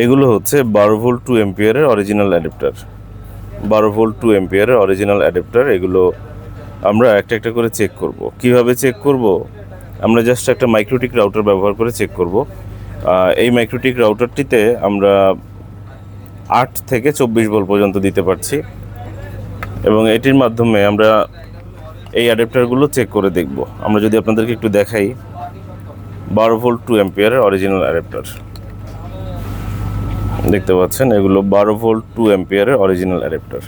এগুলো হচ্ছে বারো ভোল্ট টু এম্পিয়ারের অরিজিনাল অ্যাডাপ্টার বারো ভোল্ট টু এম্পিয়ারের অরিজিনাল অ্যাডাপ্টার এগুলো আমরা একটা একটা করে চেক করব। কীভাবে চেক করব? আমরা জাস্ট একটা মাইক্রোটিক রাউটার ব্যবহার করে চেক করব। এই মাইক্রোটিক রাউটারটিতে আমরা আট থেকে চব্বিশ ভোল্ট পর্যন্ত দিতে পারছি। এবং এটির মাধ্যমে আমরা এই অ্যাডাপ্টারগুলো চেক করে দেখব। আমরা যদি আপনাদেরকে একটু দেখাই, বারো ভোল্ট টু এম্পিয়ারের অরিজিনাল অ্যাডাপ্টার দেখতে পাচ্ছেন, এগুলো বারো ভোল্ট টু এম্পিয়ারের অরিজিনাল অ্যাডাপ্টার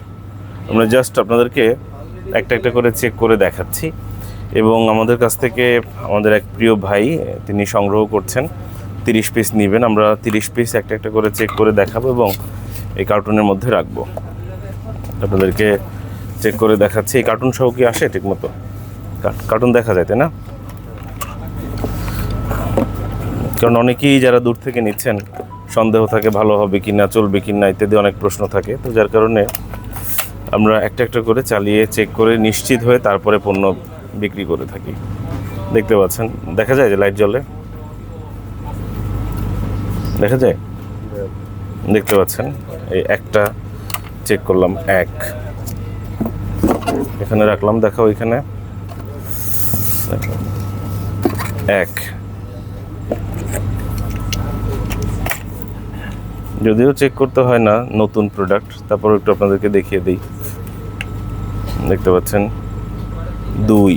আমরা জাস্ট আপনাদেরকে একটা একটা করে চেক করে দেখাচ্ছি। এবং আমাদের কাছ থেকে আমাদের এক প্রিয় ভাই, তিনি সংগ্রহ করছেন। তিরিশ পিস নেবেন, আমরা তিরিশ পিস একটা একটা করে চেক করে দেখাবো এবং এই কার্টুনের মধ্যে রাখব। আপনাদেরকে চেক করে দেখাচ্ছি। এই কার্টুন সহ কি আসে ঠিকমতো? কার্টুন দেখা যায়, তাই না? কারণ অনেকেই যারা দূর থেকে নিচ্ছেন সন্দেহ থাকে ভালো হবে কি না, চলবে কি না ইত্যাদি অনেক প্রশ্ন থাকে। তো যার কারণে আমরা একটা একটা করে চালিয়ে চেক করে নিশ্চিত হয়ে তারপরে পণ্য বিক্রি করে থাকি। দেখতে পাচ্ছেন, দেখা যায় যে লাইট জ্বলে? দেখা যায়? দেখতে পাচ্ছেন, এই একটা চেক করলাম, এক। এখানে রাখলাম, দেখাও এখানে। এক। যদিও চেক করতে হয় না, নতুন প্রোডাক্ট তারপর একটু আপনাদেরকে দেখিয়ে দিই। দেখতে পাচ্ছেন, দুই।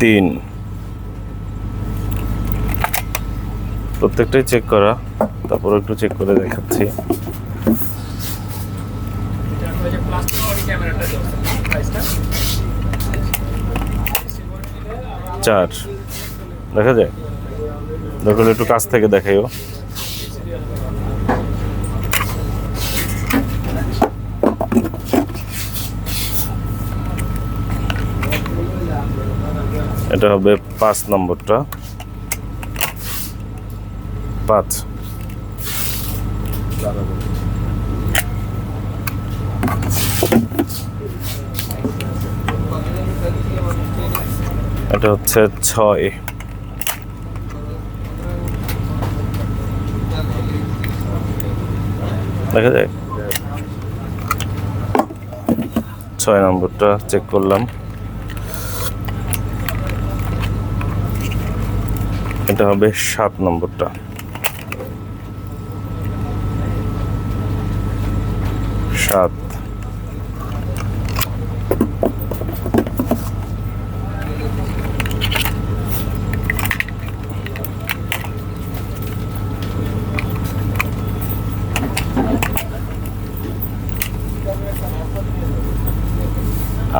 তিন। প্রত্যেকটাই চেক করা। তারপর একটু চেক করে দেখাচ্ছি। চার। দেখা যায়? দেখুন একটু কাছ থেকে দেখাইও। এটা হবে পাঁচ নম্বরটা। পাঁচ এটা হচ্ছে ছয়। দেখা যায় ছয় নম্বরটা চেক করলাম। এটা হবে সাত নম্বরটা। সাত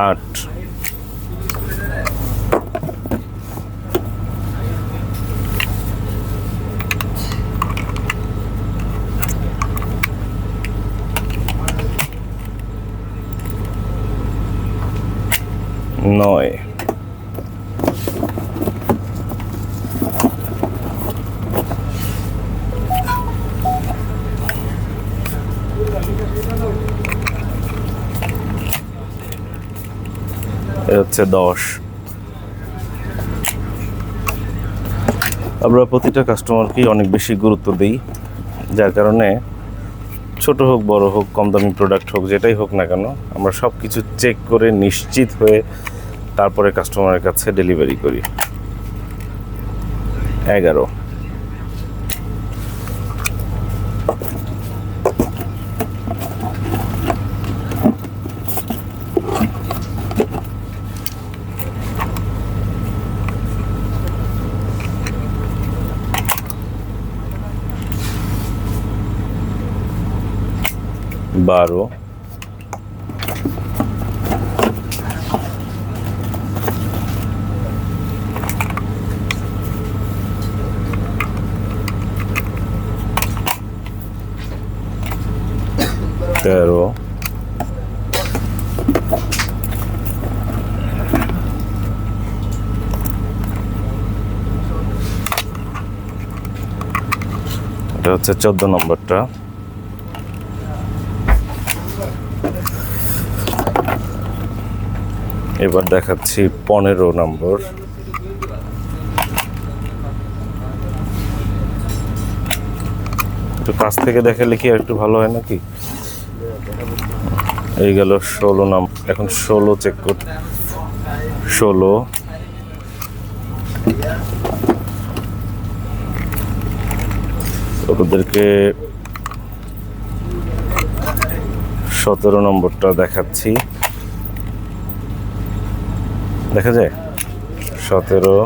আট নয়। হচ্ছে দশ। আমরা প্রতিটা কাস্টমারকেই অনেক বেশি গুরুত্ব দিই, যার কারণে ছোট হোক, বড় হোক, কম দামি প্রোডাক্ট হোক, যেটাই হোক না কেন, আমরা সব কিছু চেক করে নিশ্চিত হয়ে তারপরে কাস্টমারের কাছে ডেলিভারি করি। এগারো। বারো। তেরো এটা হচ্ছে চোদ্দ নম্বরটা। এবার দেখাচ্ছি পনেরো নম্বর। একটু কাছ থেকে দেখালে কি একটু ভালো হয় নাকি? এই গেল ষোলো নাম। এখন ষোলো চেক কর ষোলো। ওদেরকে সতেরো নম্বরটা দেখাচ্ছি। দেখা যায়? সতেরো।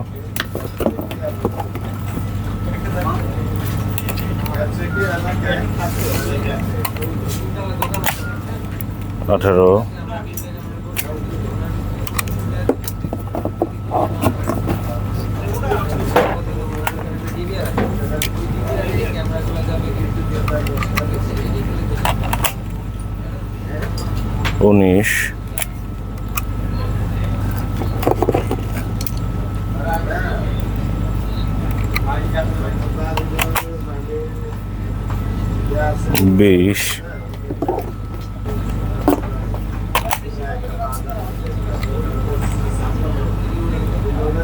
আঠারো। উনিশ। বিশ।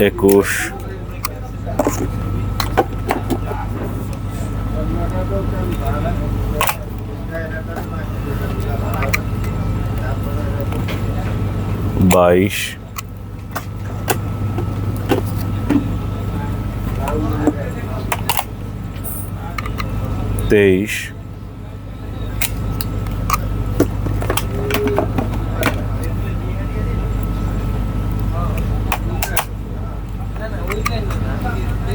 recurso. baix Teis.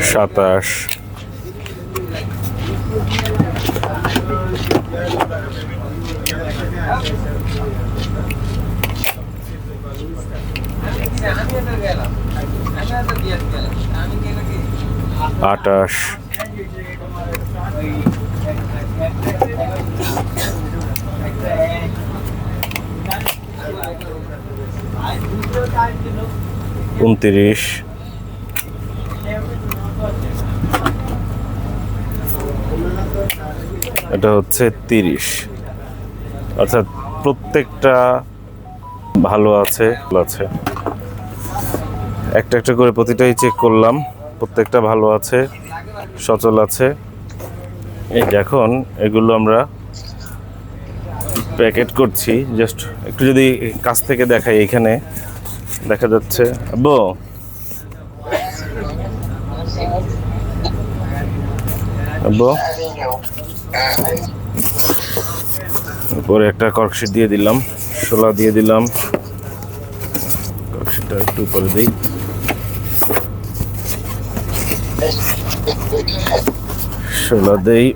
সাতাশ। আটাশ উনত্রিশ। এটা হচ্ছে তিরিশ। অর্থাৎ প্রত্যেকটা ভালো আছে আছে। একটা একটা করে প্রতিটাই চেক করলাম, প্রত্যেকটা ভালো আছে, সচল আছে। এখন এগুলো আমরা প্যাকেট করছি জাস্ট একটু যদি কাছ থেকে দেখাই এখানে। দেখা যাচ্ছে। আব্বু। আব্বু। পরে একটা কর্কশিট দিয়ে দিলাম শোলা দিয়ে দিলাম। কর্কশিটটা একটু উপরে দিই। শোলা দেই।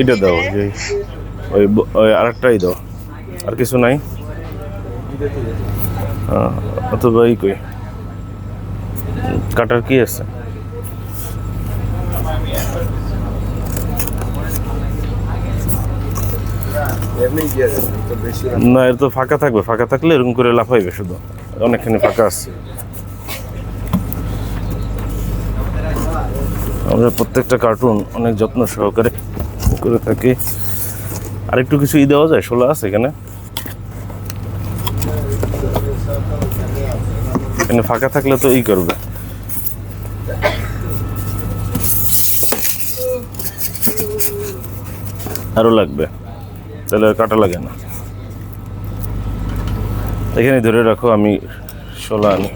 এটা দাও যে ওই ওই আরেকটাই দাও। আর কিছু নাই? অথবা এই কই? কাটার কি আছে? না এর তো ফাঁকা থাকবে। ফাঁকা থাকলে এরকম করে লাফাইবে শুধু। অনেকখানি ফাঁকা আছে। আমরা প্রত্যেকটা কার্টুন অনেক যত্ন সহকারে করে থাকি। আর একটু কিছু ই দেওয়া যায়, শোলা আছে এখানে। এখানে ফাঁকা থাকলে তো ই করবে। আরও লাগবে, তাহলে আর কাটা লাগে না। এখানে ধরে রাখো, আমি শোলা আনি।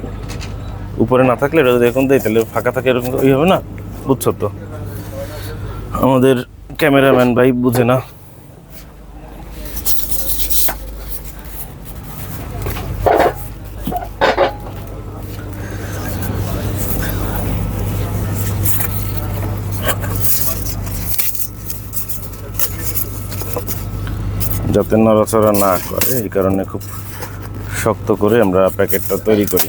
উপরে না থাকলে এটা যদি এখন দেয় তাহলে ফাঁকা থাকে এরকম ই হবে না? বুঝছ তো? আমাদের ক্যামেরাম্যান ভাই বুঝে না। যাতে নড়াচড়া না করে, এই কারণে খুব শক্ত করে আমরা প্যাকেটটা তৈরি করি।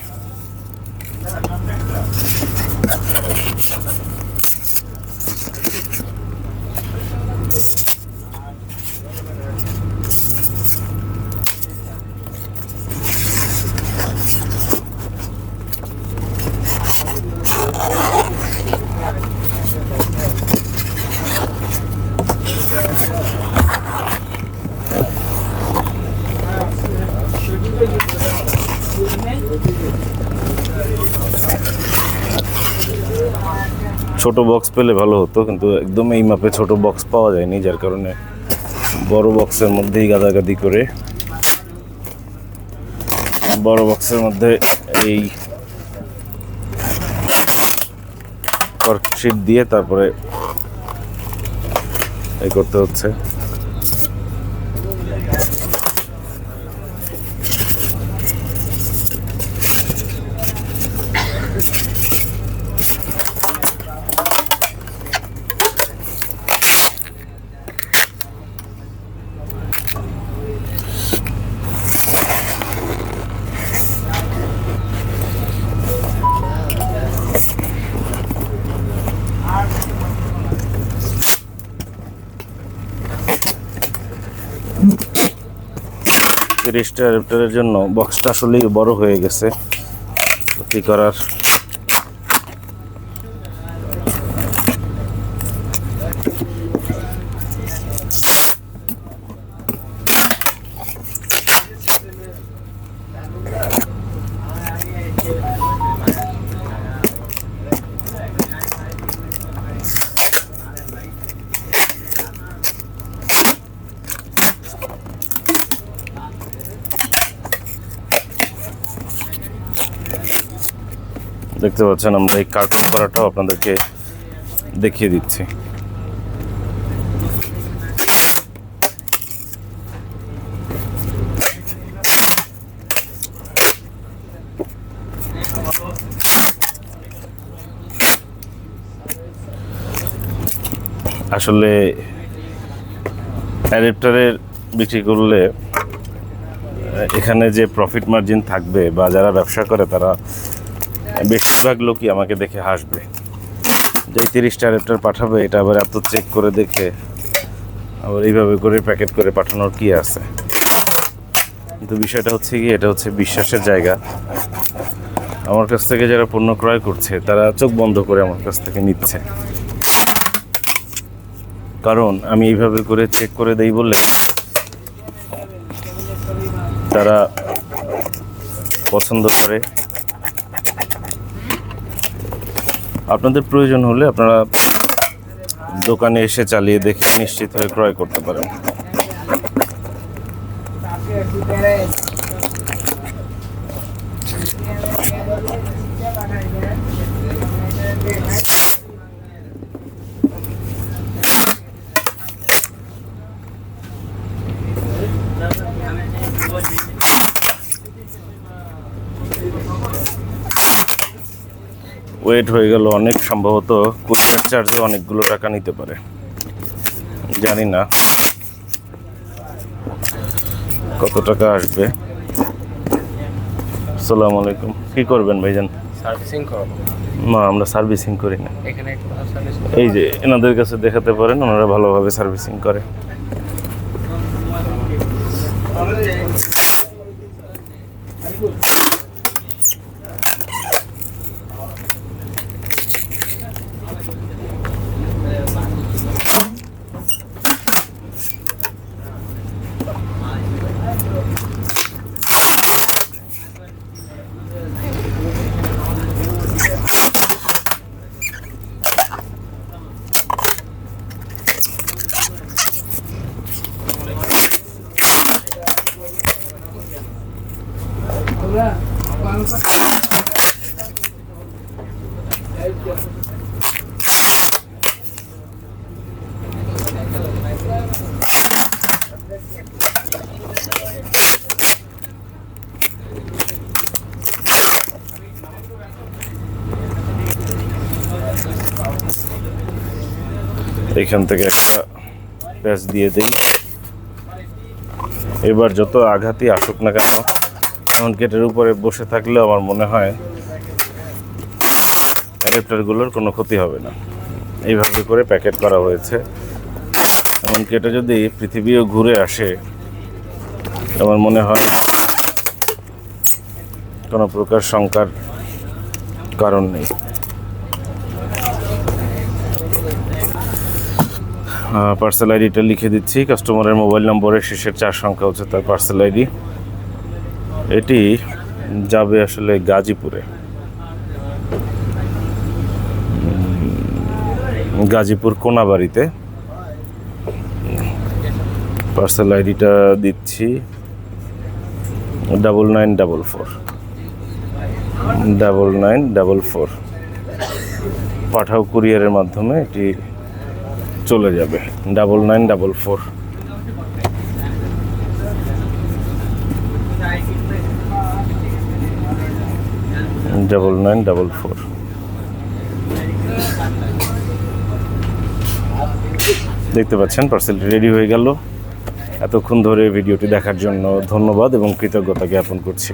ছোট বক্স পেলে ভালো হতো, কিন্তু একদম এই মাপে ছোট বক্স পাওয়া যায়নি, যার কারণে বড় বক্সের মধ্যেই গাদাগাদি করে বড় বক্সের মধ্যে এই কর্কশিট দিয়ে তারপরে এই করতে হচ্ছে। তিরিশটা জন্য বক্সটা আসলেই বড় হয়ে গেছে। ক্ষতি করার? দেখতে পাচ্ছেন, আমরা এই কার্টুন করাটাও আপনাদেরকে দেখিয়ে দিচ্ছি। আসলে অ্যাডাপ্টারের বিক্রি করলে, এখানে যে প্রফিট মার্জিন থাকবে বা যারা ব্যবসা করে তারা বেশিরভাগ লোকই আমাকে দেখে হাসবে। যে তিরিশটা অ্যাডাপ্টার পাঠাবে, এটা আবার এত চেক করে দেখে আবার এইভাবে করে প্যাকেট করে পাঠানোর কি আছে? কিন্তু বিষয়টা হচ্ছে কি এটা হচ্ছে বিশ্বাসের জায়গা। আমার কাছ থেকে যারা পণ্য ক্রয় করছে, তারা চোখ বন্ধ করে আমার কাছ থেকে নিচ্ছে। কারণ আমি এইভাবে করে চেক করে দেই বলে তারা পছন্দ করে আপনাদের প্রয়োজন হলে আপনারা দোকানে এসে চালিয়ে দেখে নিশ্চিত হয়ে ক্রয় করতে পারেন। ওয়েট হয়ে গেল অনেক সম্ভবত কুরিয়ার চার্জে অনেকগুলো টাকা নিতে পারে। জানি না কত টাকা আসবে। আসসালামু আলাইকুম। কি করবেন ভাইজান? সার্ভিসিং করো না আমরা সার্ভিসিং করি না। এখানে এই যে এনাদের কাছে দেখাতে পারেন ওনারা ভালোভাবে সার্ভিসিং করে। এখান থেকে একটা প্যাচ দিয়ে দিই। এবার যত আঘাতই আসুক না কেন, এমন গেটের উপরে বসে থাকলেও আমার মনে হয় অ্যাডাপ্টারগুলোর কোনো ক্ষতি হবে না। এইভাবে করে প্যাকেট করা হয়েছে। এমনকি এটা যদি পৃথিবীও ঘুরে আসে, আমার মনে হয় কোনো প্রকার শঙ্কার কারণ নেই। পার্সেল আইডিটা লিখে দিচ্ছি। কাস্টমারের মোবাইল নম্বরের শেষের চার সংখ্যা হচ্ছে তার পার্সেল আইডি এটি যাবে আসলে গাজীপুরে। গাজীপুর কোনাবাড়িতে। পার্সেল আইডিটা দিচ্ছি। Double nine double four double nine double four Pathao কুরিয়ারের মাধ্যমে এটি চলে যাবে। Double nine, double four. Double nine, double four. দেখতে পাচ্ছেন পার্সেলটি রেডি হয়ে গেল। এতক্ষণ ধরে ভিডিওটি দেখার জন্য ধন্যবাদ এবং কৃতজ্ঞতা জ্ঞাপন করছি।